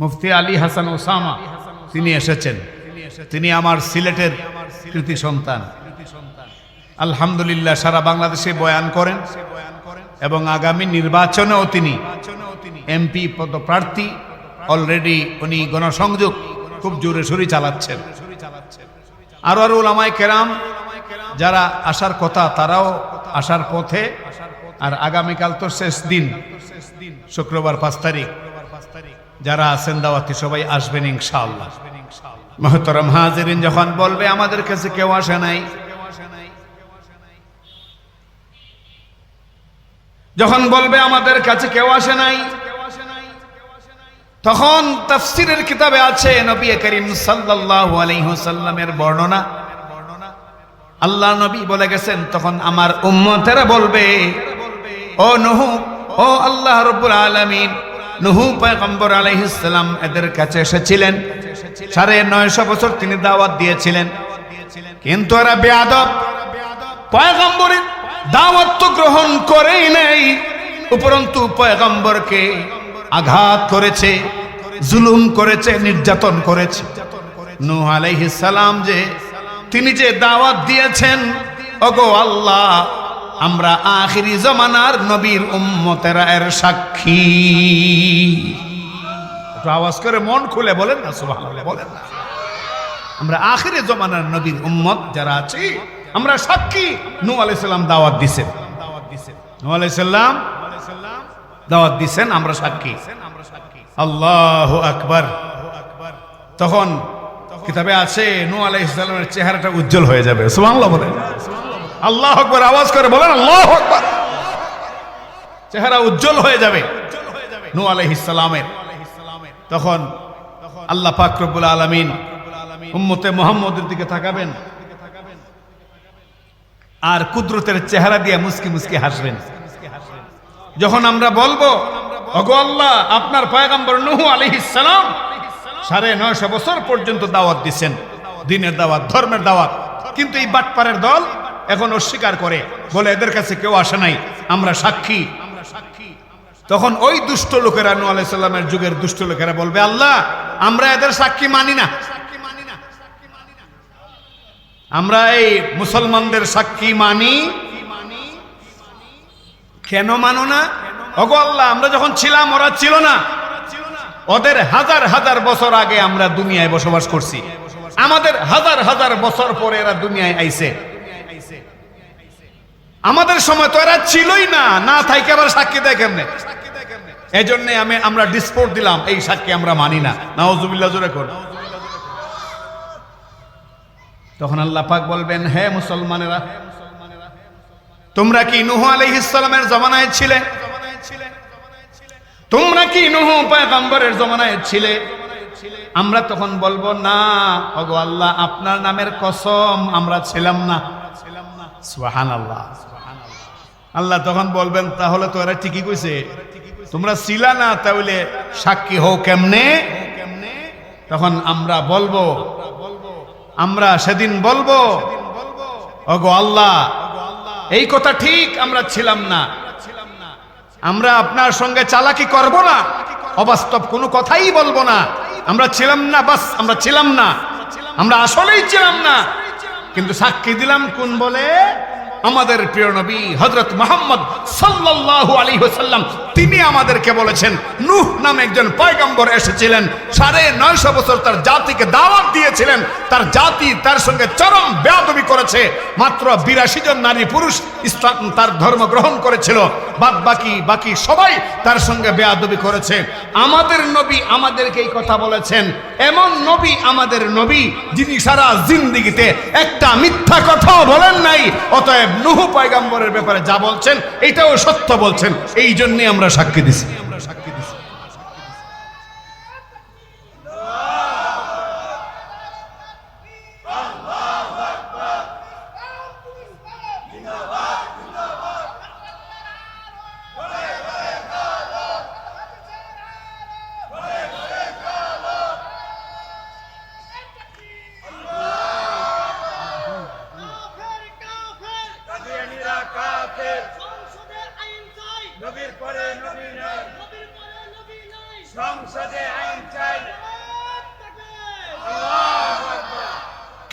মুফতি Ali Hasan Osama, তিনি এসেছেন। তিনি আমার সিলেটের কৃতি সন্তান। আলহামদুলিল্লাহ সারা বাংলাদেশে বয়ান করেন এবং আগামী নির্বাচনেও তিনি এমপি পদপ্রার্থী। অলরেডি উনি গণসংযোগ খুব জোরে সোরে চালাচ্ছেন। আরও আরও ওলামায় কেরাম যারা আসার কথা তারাও আসার পথে। আর আগামীকাল তো শেষ দিন, শুক্রবার পাঁচ তারিখ। যারা আছেন দাওয়াতি সবাই আসবেন ইনশাআল্লাহ। মহতরম হাজিরিন যখন বলবে আমাদের কাছে কেউ আসে নাই। যখন বলবে আমাদের কাছে কেউ আসে নাই, তখন তাফসিরের কিতাবে আছে নবী করিম সাল্লাল্লাহু আলাইহি ওয়াসাল্লামের বর্ণনা। আল্লাহ নবী বলে গেছেন, তখন আমার উম্মতেরা বলবে, ও নহু, ও আল্লাহ রব্বুল আলামিন নহু পয়গম্বর আলাইহিস সালাম এদের কাছে এসেছিলেন। সাড়ে নয়শো বছর তিনি দাওয়াত দিয়েছিলেন। কিন্তু এরা বেয়াদব পয়গম্বরের দাওয়াত তো গ্রহণ করেই নাই। উপরন্তু পয়গম্বরকে আঘাত করেছে, জুলুম করেছে, নির্যাতন করেছে। নূহ আলাইহিস যে, তিনি যে দাওয়াত দিয়েছেন, ওগো আল্লাহ আমরা আখিরি জমানার নবীর উম্মতেরা এর সাক্ষী। আওয়াজ করে মন খুলে বলেন না, সুবহানাল্লাহ, বলেন না। আমরা আখিরি জমানার নবীর উম্মত যারা আছি, আমরা সাক্ষী। নূহ আলাইহিস সালাম দাওয়াত দিছেন। নূহ আলাইহিস সালাম দাওয়াত দিছেন, আমরা সাক্ষী। আল্লাহু আকবার। তখন কিতাবে আছে, নূহ আলাইহিস সালামের চেহারাটা উজ্জ্বল হয়ে যাবে। সুবহানাল্লাহ বলেন। আল্লাহ আকবার, আওয়াজ করে বলেন, আল্লাহ আকবার। চেহারা উজ্জ্বল হয়ে যাবে। নূহ আলাইহিস সালামের। তখন আল্লাহ পাক রব্বুল আলামিন উম্মতে মুহাম্মদের দিকে তাকাবেন। আর কুদরতের চেহারা দিয়ে মুস্কি মুস্কি হাসবেন। যখন আমরা বলব, ওগো আল্লাহ, আপনার পয়গম্বর নূহ আলাইহিস সালাম সাড়ে নয়শো বছর পর্যন্ত দাওয়াত দিচ্ছেন দিনের দাওয়াত, ধর্মের দাওয়াত। কিন্তু এই বাটপারের দল এখন অস্বীকার করে, বলে এদের কাছে কেউ আসে নাই, আমরা সাক্ষী। তখন ওই দুষ্ট লোকেরা নু আলাইসাল্লামের যুগের দুষ্ট লোকেরা বলবে, আল্লাহ, আমরা এদের সাক্ষী মানি না। আমরা এই মুসলমানদের সাক্ষী মানি। কেন মানো না? অগো আল্লাহ, আমরা যখন ছিলাম, ওরা ছিল না। ওদের হাজার হাজার বছর আগে আমরা দুনিয়ায় বসবাস করছি। আমাদের হাজার হাজার বছর পরে এরা দুনিয়ায় আইছে। আমাদের সময় তো এরা ছিলই না। না থাইকে আবার সাক্ষী দেয় কেমনে? এই জন্য আমি, আমরা ডিসপোর্ট দিলাম, এই সাক্ষী আমরা মানি না। নাওজুবিল্লাহ জোরে কর। তখন আল্লাহ পাক বলবেন, হে মুসলমানেরা, তোমরা কি নুহ আলাইহিস সালামের জমানায় ছিলে? তোমরা কি নুহ পয়গম্বরের জমানায় ছিলে? আমরা তখন বলব, না, ওগো আল্লাহ, আপনার নামের কসম আমরা ছিলাম না। সুবহানাল্লাহ। আল্লাহ তখন বলবেন, তাহলে তো এরা ঠিকই কইছে। তোমরা ছিলা না, তাহলে সাক্ষী হও কেমনে? তখন আমরা বলব, আমরা সেদিন বলব, ওগো আল্লাহ, এই কথা ঠিক আমরা ছিলাম না। আমরা আপনার সঙ্গে চালাকি করব না, অবাস্তব কোনো কথাই বলব না। আমরা ছিলাম না, বাস, আমরা ছিলাম না। আমরা আসলেই ছিলাম না। কিন্তু সাক্ষী দিলাম কোন বলে? আমাদের প্রিয় নবী হজরত মোহাম্মদ সাল্লাল্লাহু আলাইহি ওয়াসাল্লাম, তিনি আমাদেরকে বলেছেন, নূহ নামে একজন পয়গম্বর এসেছিলেন, সাড়ে নয়শো বছর তার জাতিকে দাওয়াত দিয়েছিলেন, তার জাতি তার সঙ্গে চরম বেয়াদবি করেছে, মাত্র বিরাশি জন নারী পুরুষ ইসলাম তার ধর্ম গ্রহণ করেছিল বাদ বাকি বাকি সবাই তার সঙ্গে বেয়াদবি করেছে। আমাদের নবী আমাদেরকে এই কথা বলেছেন, এমন নবী আমাদের নবী, যিনি সারা জিন্দিগিতে একটা মিথ্যা কথাও বলেন নাই, অতএব নুহু পায়গাম্বরের ব্যাপারে যা বলছেন এটাও সত্য বলছেন। এই জন্যে আমরা সাক্ষী দিছি।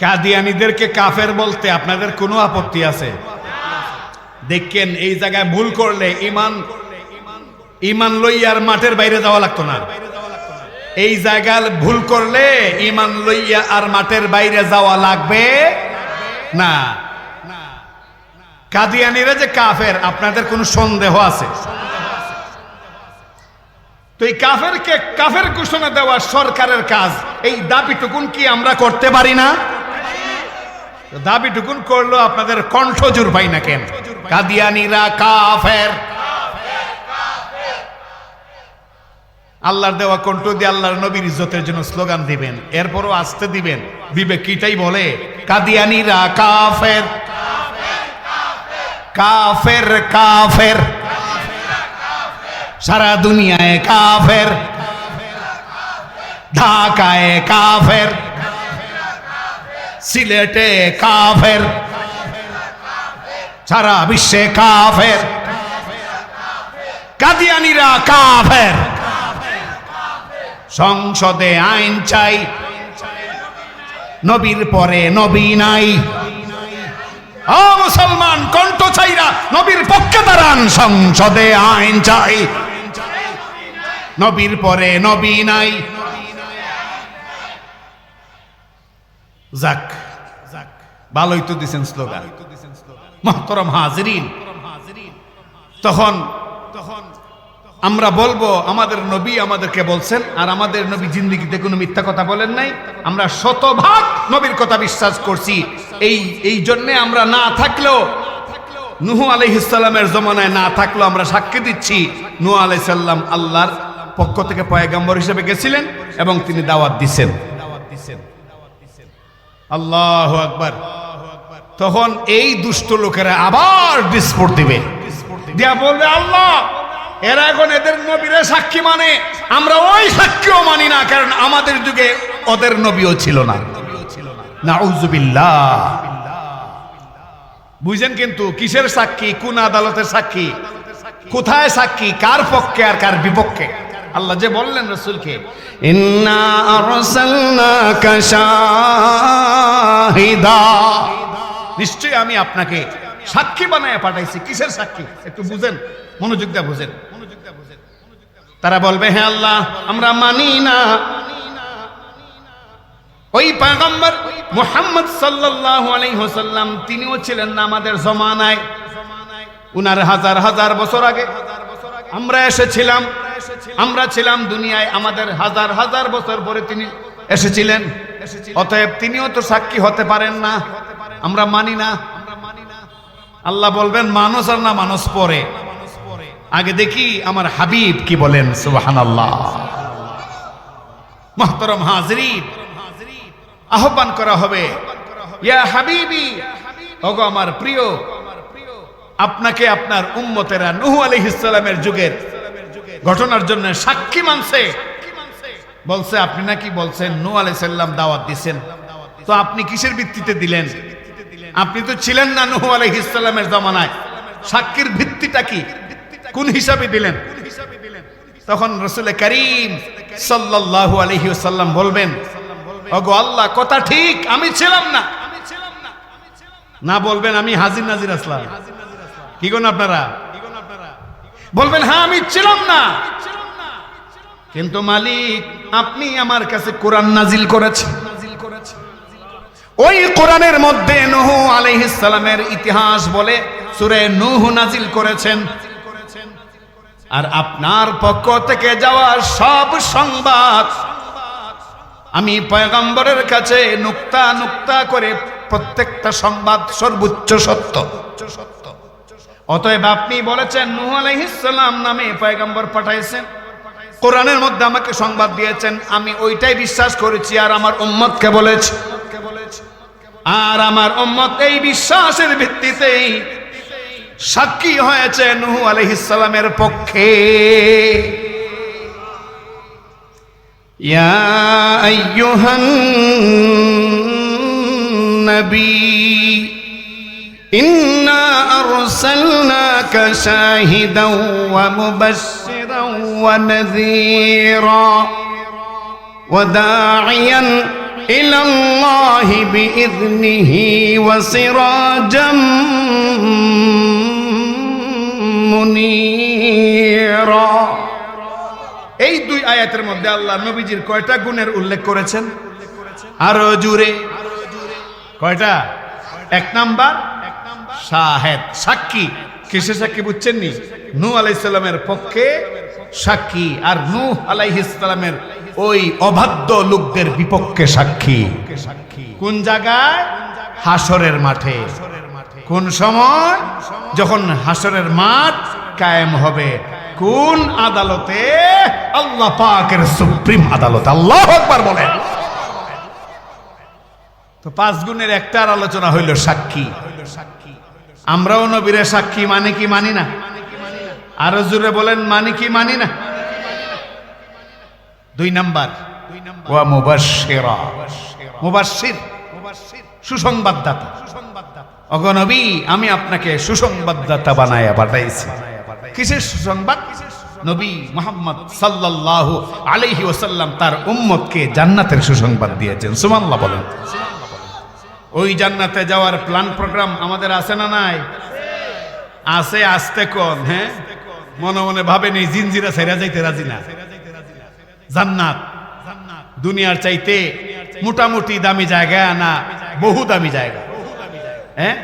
কাদিয়ানিদেরকে কাফের বলতে আপনাদের কোনো আপত্তি আছে? দেখেন, এই জায়গায় ভুল করলে ইমান ইমান লইয়ার মাঠের বাইরে যাওয়া লাগতো না। এই জায়গায় ভুল করলে ইমান লইয়া আর মাঠের বাইরে যাওয়া লাগবে না। কাদিয়ানিরা যে কাফের, আপনাদের কোনো সন্দেহ আছে? তো এই কাফেরকে, কাফের ঘোষণা দেওয়া সরকারের কাজ, এই দাবিটুকুন কি আমরা করতে পারি না? তো দাবিটুকুন করল আপনাদের কণ্ঠ জোর পাই না কেন? কাদিয়ানিরা কাফের। আল্লাহর দেওয়া কণ্ঠ দিয়ে আল্লাহর নবীর ইজ্জতের জন্য স্লোগান দিবেন। এরপরও আসতে দিবেন। বিবেক কিটাই বলে, কাদিয়ানিরা কাফের। কাফের কাফের। সারা দুনিয়ায় কাফের। ঢাকায় কাফের। সিলেটে কাফের সারা বিশ্বে কাফের, কাদিয়ানিরা কাফের। সংসদে আইন চাই, নবীর পরে নবী নাই। ও মুসলমান, কণ্ঠ চাইরা নবীর পক্ষে দাঁড়ান, সংসদে আইন চাই। নবীর পরে নবী নাই। যাক যাক ভালোই তো দিছেন স্লোগান মহতরম হাজরিন। তখন তখন আমরা বলব, আমাদের নবী আমাদেরকে বলছেন, আর আমাদের নবী জিন্দিগিতে কোনো মিথ্যা কথা বলেন নাই। আমরা শতভাগ নবীর কথা বিশ্বাস করছি। এই এই জন্যে আমরা না থাকলেও, নুহু আলাইহিসাল্লামের জমানায় না থাকলেও আমরা সাক্ষী দিচ্ছি, নুহু আলাইসাল্লাম আল্লাহর পক্ষ থেকে পয়গাম্বর হিসেবে গেছিলেন এবং তিনি দাওয়াত দিছেন দাওয়াত দিছেন। আল্লাহ আকবার। তখন এই দুষ্ট লোকেরা আবার বিস্ফোট দিবে। বলবে, আল্লাহ, এরা এখন এদের নবীরা সাক্ষী মানে। আমরা ওই সাক্ষীও মানি না, কারণ আমাদের যুগে ওদের নবীও ছিল না। বুঝেন কিন্তু, কিসের সাক্ষী, কোন আদালতের সাক্ষী? কোথায় সাক্ষী, কার পক্ষে আর কার বিপক্ষে? আল্লাহ যে বললেন রসুলকে নিশ্চয়ই আমি আপনাকে সাক্ষী বানায় পাঠাইছি। কিসের সাক্ষী? একটু বুঝেন মনোযোগ দিয়ে বুঝেন। তারা বলবে হ্যাঁ আল্লাহ আমরা মানি না। ওই পয়গম্বর মুহাম্মদ সাল্লাল্লাহু আলাইহি ওয়াসাল্লাম তিনিও ছিলেন না আমাদের জমানায়। উনার হাজার হাজার বছর আগে আমরা এসেছিলাম। আমরা ছিলাম দুনিয়ায় আমাদের হাজার হাজার বছর পরে তিনি এসেছিলেন। অতএব তিনিও তো সাক্ষী হতে পারেন না। আমরা মানি না। আল্লাহ বলবেন, মানুষ আর না মানুষ পরে। আগে দেখি আমার হাবিব কি বলেন সুবাহান আল্লাহ মহতরম হাজরিন, আহ্বান করা হবে, ইয়া হাবিবি, ওগো আমার প্রিয়, আপনাকে আপনার উম্মতেরা নুহু আলাইহিসসালামের যুগের ঘটনার জন্য সাক্ষী মানছে। বলছে, আপনি নাকি বলছেন নূ আলাইসাল্লাম দাওয়াত দিছেন। তো আপনি কিসের ভিত্তিতে দিলেন? আপনি তো ছিলেন না নুহু আলাইহিসসালামের জমানায়। সাক্ষীর ভিত্তিটা কি? কোন হিসাবে দিলেন? তখন রসুল করিম সাল্লাল্লাহু আলাইহি ওয়াসাল্লাম বলবেন, ওগো আল্লাহ, কথা ঠিক, আমি ছিলাম না। না বলবেন, আমি হাজির নাজির আসলাম। কি কোন আপনারা? বলবেন হ্যাঁ আমি ছিলাম না। কিন্তু মালিক, আপনি আমার কাছে কোরআন নাজিল করেছেন। ওই কোরআনের মধ্যে নুহু সালামের ইতিহাস বলে সূরা নূহ নাজিল করেছেন। আর আপনার পক্ষ থেকে যাওয়া সব সংবাদ, আমি পয়গম্বরের কাছে নুক্তা নুক্তা করে প্রত্যেকটা সংবাদ সর্বোচ্চ সত্য সত্য। অতএব আপনি বলেছেন, নুহ আলাইহিসাল্লাম নামে পয়গম্বর পাঠাইছেন। কোরআনের মধ্যে আমাকে সংবাদ দিয়েছেন, আমি ওইটাই বিশ্বাস করেছি, আর আমার উম্মতকে বলেছি। আর আমার উম্মত এই বিশ্বাসের ভিত্তিতেই সাক্ষী হয়েছে নুহু আলাইহিসাল্লামের পক্ষে। ইয়া আইয়ুহান নবী ইন أرسلناك شاهدا ومبشرا ونذيرا وداعيا إلى الله بإذنه وسراجا منيرا এই দুই আয়াতের মধ্যে আল্লাহ নবীজির কয়টা গুণের উল্লেখ করেছেন আরো জুড়ে কয়টা এক নাম্বার শাহেদ সাক্ষী। কিসে সাক্ষী বুঝছেন নি? আলাইসাল্লামের পক্ষে সাক্ষী আর নূহ আলাইহিসসালামের ওই অবাধ্য লোকদের বিপক্ষে সাক্ষী। কোন জায়গায়? হাসরের মাঠে। কোন সময়? যখন হাসরের মাঠ কায়েম হবে, কোন আদালতে? আল্লাহ পাকের সুপ্রিম আদালত। আল্লাহ একবার বলেন। তো পাঁচ গুণের একটার আলোচনা হইল সাক্ষী। আমরাও নবীরে সাক্ষী মানে কি মানি না? আরও জুড়ে বলেন, মানি কি মানি না? দুই নাম্বার, ওয়া মুবাশশিরা। মুবাশশির, সুসংবাদদাতা। অগনবী আমি আপনাকে সুসংবাদদাতা বানায়া পাঠাইছি। কিসের সুসংবাদ? নবী মোহাম্মদ সাল্লাল্লাহু আলাইহি ওয়াসাল্লাম তার উম্মতকে জান্নাতের সুসংবাদ দিয়েছেন। সুবহানাল্লাহ বলেন। ওই জান্নাতে যাওয়ার প্ল্যান প্রোগ্রাম আমাদের আছে না নাই আছে আসতে কোন হ্যাঁ মনে মনে ভাবে নেই জিনজিরা সেরা যাইতে রাজি না জান্নাত দুনিয়ার চাইতে মোটামুটি দামি জায়গা না বহু দামি জায়গা হ্যাঁ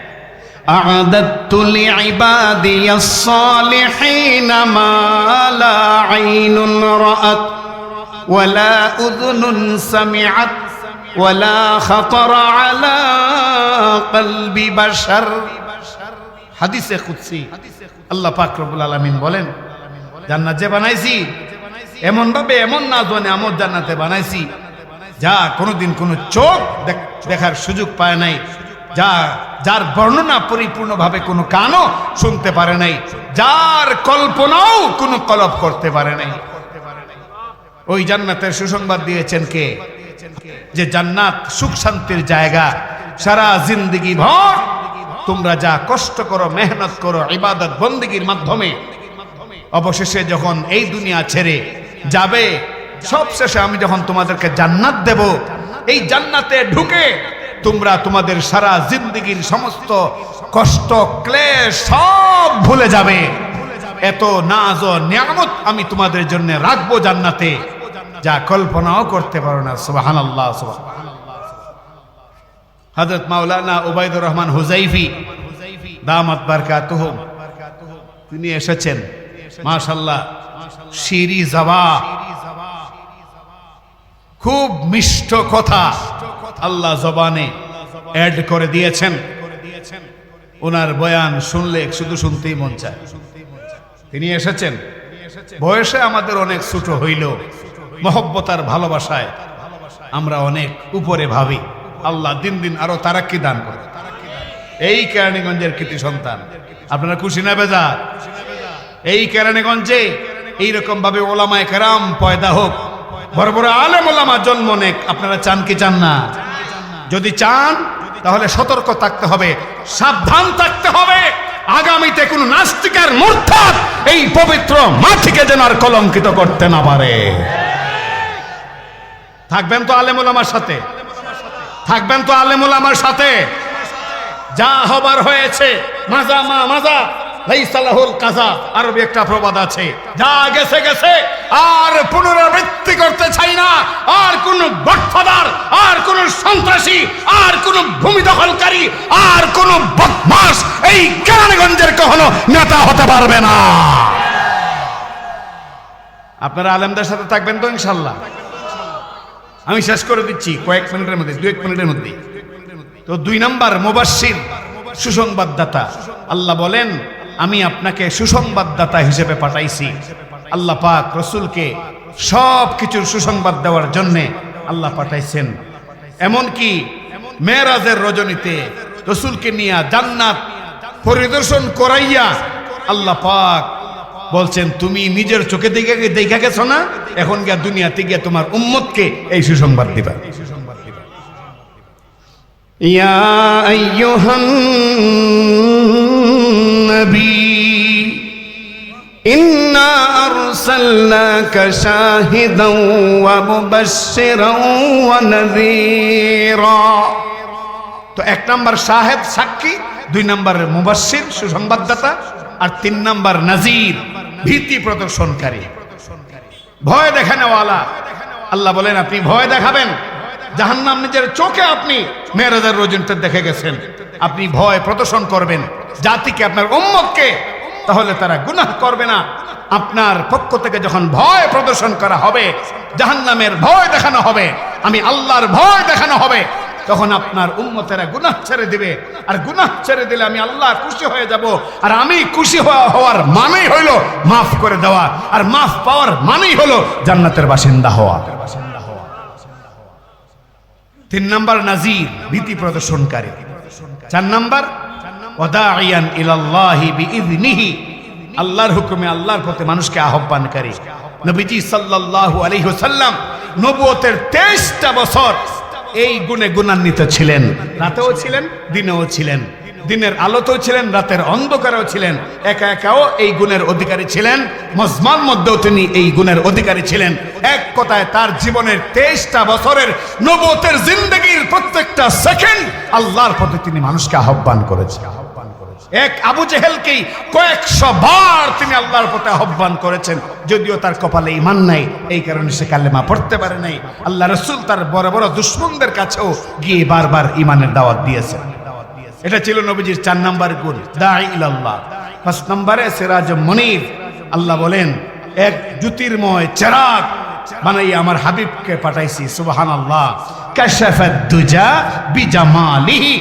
أعددت لعبادي الصالحين ما لا عين رأت ولا أذن سمعت ولا خطر على قلب بشر হাদিসে কুদসি আল্লাহ পাক রব্বুল আলামিন বলেন জান্নাত যে বানাইছি এমন ভাবে এমন না জানে আমর জান্নাতে বানাইছি যা কোনোদিন কোনো চোখ দেখ- দেখার সুযোগ পায় নাই যা যার বর্ণনা পরিপূর্ণভাবে কোনো কানও শুনতে পারে নাই যার কল্পনাও কোনো কলপ করতে পারে নাই ওই জান্নাতের সুসংবাদ দিয়েছেন কে যে জান্নাত সুখ শান্তির জায়গা, সারা জিন্দগি ভর। তোমরা যা কষ্ট করো, মেহনত করো, ইবাদত বন্দিগির মাধ্যমে, অবশেষে যখন এই দুনিয়া ছেড়ে যাবে, সবশেষে আমি যখন তোমাদেরকে জান্নাত দেব, এই জান্নাতে ঢুকে তোমরা তোমাদের সারা জিন্দগির সমস্ত কষ্ট, ক্লেশ সব ভুলে যাবে। এত নাজ ও নিয়ামত আমি তোমাদের জন্য রাখব জান্নাতে। যা কল্পনাও করতে পারো না সুবাহান আল্লাহ হজরত মাওলানা ওবায়দুর রহমান হুজাইফি দামাত বারকাতুহ তিনি এসেছেন। মাশাল্লাহ শিরি জাবা খুব মিষ্ট কথা আল্লাহ জবানে অ্যাড করে দিয়েছেন। ওনার বয়ান শুনলে শুধু শুনতেই মন চায়। তিনি এসেছেন। বয়সে আমাদের অনেক ছোট হইল মহব্বতার ভালোবাসায় আমরা অনেক উপরে ভাবি। আল্লাহ দিন দিন আরও তারাক্কি দান করে। এই কেরানীগঞ্জের কৃতি সন্তান, আপনারা খুশি না বেজা? এই কেরানীগঞ্জে এইরকম ভাবে ওলামায় কেরাম পয়দা হোক বড় বড় আলেম ওলামা জন্ম নেক, আপনারা চান কি চান না? যদি চান, তাহলে সতর্ক থাকতে হবে, সাবধান থাকতে হবে। আগামীতে কোন নাস্তিকের মূর্থাত এই পবিত্র মাটিকে যেন আর কলঙ্কিত করতে না পারে। থাকবেন তো আলেমুল আমার সাথে। থাকবেন তো আলেমুল আমার সাথে। যা হবার হয়েছে, মাজা মা মাজা কাজা। একটা প্রবাদ আছে, যা গেছে গেছে, আর পুনরাবৃত্তি করতে চাই না। আর আর সন্ত্রাসী, আর কোন ভূমি দখলকারী, আর কোন এই হতে পারবে না। আপনারা আলেমদের সাথে থাকবেন তো ইনশাল্লাহ। আমি শেষ করে দিচ্ছি কয়েক মিনিটের মধ্যে দু এক মিনিটের মধ্যে। তো দুই নাম্বার মুবাশশির, সুসংবাদদাতা। আল্লাহ বলেন, আমি আপনাকে সুসংবাদদাতা হিসেবে পাঠাইছি। আল্লাহ পাক রসুলকে সব কিছুর সুসংবাদ দেওয়ার জন্য আল্লাহ পাঠাইছেন। এমনকি মেয়েরাজের রজনীতে রসুলকে নিয়ে জান্নাত পরিদর্শন করাইয়া আল্লাহ পাক বলছেন তুমি নিজের চোখে দেখে দেখা গেছো না এখন গিয়া দুনিয়াতে গিয়া তোমার উম্মতকে এই সুসংবাদ দিবা يا أيها النبي إنا أرسلناك شاهدا ومبشرا ونذيرا তো এক নাম্বার শাহেদ সাক্ষী দুই নাম্বার মুবাসির সুসংবাদদাতা, আর তিন নাম্বার নাজির, ভীতি প্রদর্শনকারী। ভয় দেখানোওয়ালা আল্লাহ বলেন, আপনি ভয় দেখাবেন। জাহান্নাম নিজের চোখে আপনি মেয়েরাজার রোজনটা দেখে গেছেন। আপনি ভয় প্রদর্শন করবেন জাতিকে, আপনার উম্মতকে। তাহলে তারা গুনাহ করবে না। আপনার পক্ষ থেকে যখন ভয় প্রদর্শন করা হবে, জাহান্নামের ভয় দেখানো হবে। আমি আল্লাহর ভয় দেখানো হবে। তখন আপনার উম্মতেরা গুনাহ ছেড়ে দিবে। আর গুনাহ ছেড়ে দিলে আমি আল্লাহ খুশি হয়ে যাব। আর আমি খুশি হওয়ার মানেই হইল মাফ করে দেওয়া। আর মাফ পাওয়ার মানেই হলো জান্নাতের বাসিন্দা হওয়া। তিন নাম্বার নাজির, ভীতি প্রদর্শনকারী। চার নাম্বার ওদাইয়ান ইলাল্লাহি বিইذনিহি আল্লাহর হুকুমে আল্লাহর পথে মানুষকে আহ্বানকারী। নবীজি সাল্লাল্লাহু আলাইহি ওয়াসাল্লাম নবুয়তের 23টা বছর এই গুণে গুণান্বিত ছিলেন। রাতেও ছিলেন, দিনেও ছিলেন। দিনের আলোতেও ছিলেন, রাতের অন্ধকারেও ছিলেন। একা একাও এই গুণের অধিকারী ছিলেন। মজমান মধ্যেও তিনি এই গুণের অধিকারী ছিলেন। এক কথায় তার জীবনের তেইশটা বছরের নবতের জিন্দগির প্রত্যেকটা সেকেন্ড আল্লাহর পথে তিনি মানুষকে আহ্বান করেছেন। এক আবু জেহেলকেই কয়েকশো বার তিনি আল্লাহর পথে আহ্বান করেছেন, যদিও তার কপালে ইমান নাই। এই কারণে সে কালেমা পড়তে পারে নাই। আল্লাহ রসুল তার বড় বড় দুশ্মনদের কাছেও গিয়ে বারবার ইমানের দাওয়াত দিয়েছেন। এটা ছিল নবীজির চার নাম্বার গুণ দাই ইলাল্লাহ। পাঁচ নম্বরে সিরাজ মনির। আল্লাহ বলেন, এক জ্যোতির্ময় চেরাগ বানাই আমার হাবিবকে পাঠাইছি সুবাহান আল্লাহ কাশাফাত দুজা বিজামালিহি।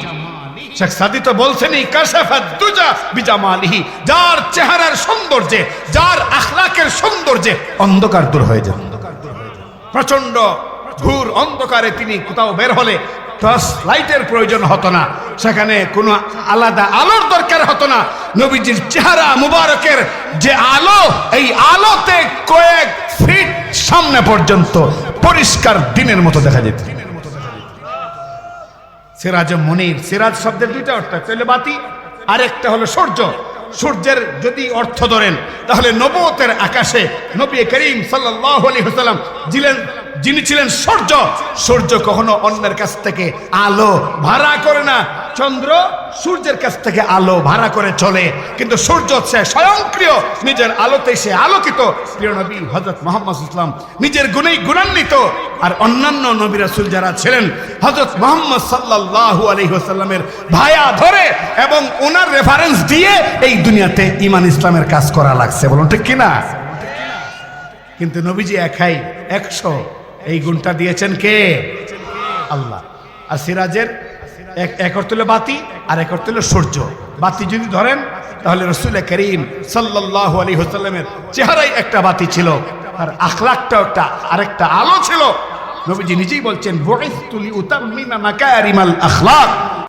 শেখ সাদি তো বলছেনই কাশাফাত দুজা বিজামালিহি, যার চেহারার সৌন্দর্যে, যার আখলাকের সৌন্দর্যে অন্ধকার দূর হয়ে যায়। প্রচণ্ড ঘুর অন্ধকারে তিনি কোথাও বের হলে টর্চ লাইটের প্রয়োজন হতো না। সেখানে কোনো আলাদা আলোর দরকার হতো না। নবীজির চেহারা মুবারকের যে আলো, এই আলোতে কয়েক ফিট সামনে পর্যন্ত পরিষ্কার দিনের মতো দেখা যেত। সিরাজ মনির। সিরাজ শব্দের দুইটা অর্থ তাহলে বাতি, আরেকটা হলো সূর্য। সূর্যের যদি অর্থ ধরেন, তাহলে নবতের আকাশে নবী করিম সাল্লাহ আলী হাসালাম ছিলেন যিনি ছিলেন সূর্য সূর্য কখনো অন্যের কাছ থেকে আলো ভাড়া করে না। চন্দ্র সূর্যের কাছ থেকে আলো ভাড়া করে চলে। কিন্তু সূর্য হচ্ছে স্বয়ংক্রিয়, নিজের আলোতে সে আলোকিত। প্রিয় নবী হজরত মোহাম্মদ ইসলাম নিজের গুণেই গুণান্বিত। আর অন্যান্য নবী রাসূল যারা ছিলেন হজরত মোহাম্মদ সাল্লাল্লাহু আলাইহি ওয়াসাল্লামের ভায়া ধরে এবং ওনার রেফারেন্স দিয়ে এই দুনিয়াতে ইমান ইসলামের কাজ করা লাগছে। বলুন ঠিক কিনা? কিন্তু নবীজি একাই একশো এই গুণটা দিয়েছেন কে? আল্লাহ। আর সিরাজের এক হলো বাতি, আর এক হলো সূর্য। বাতি যদি ধরেন, তাহলে রসুল করিম সাল্লাহ আলী হোসাল্লামের চেহারাই একটা বাতি ছিল, আর আখলাকটাও একটা আরেকটা আলো ছিল। নবীজি নিজেই বলছেন বয়স তুলি উতাম মিনা মাকারিমাল আখলাক।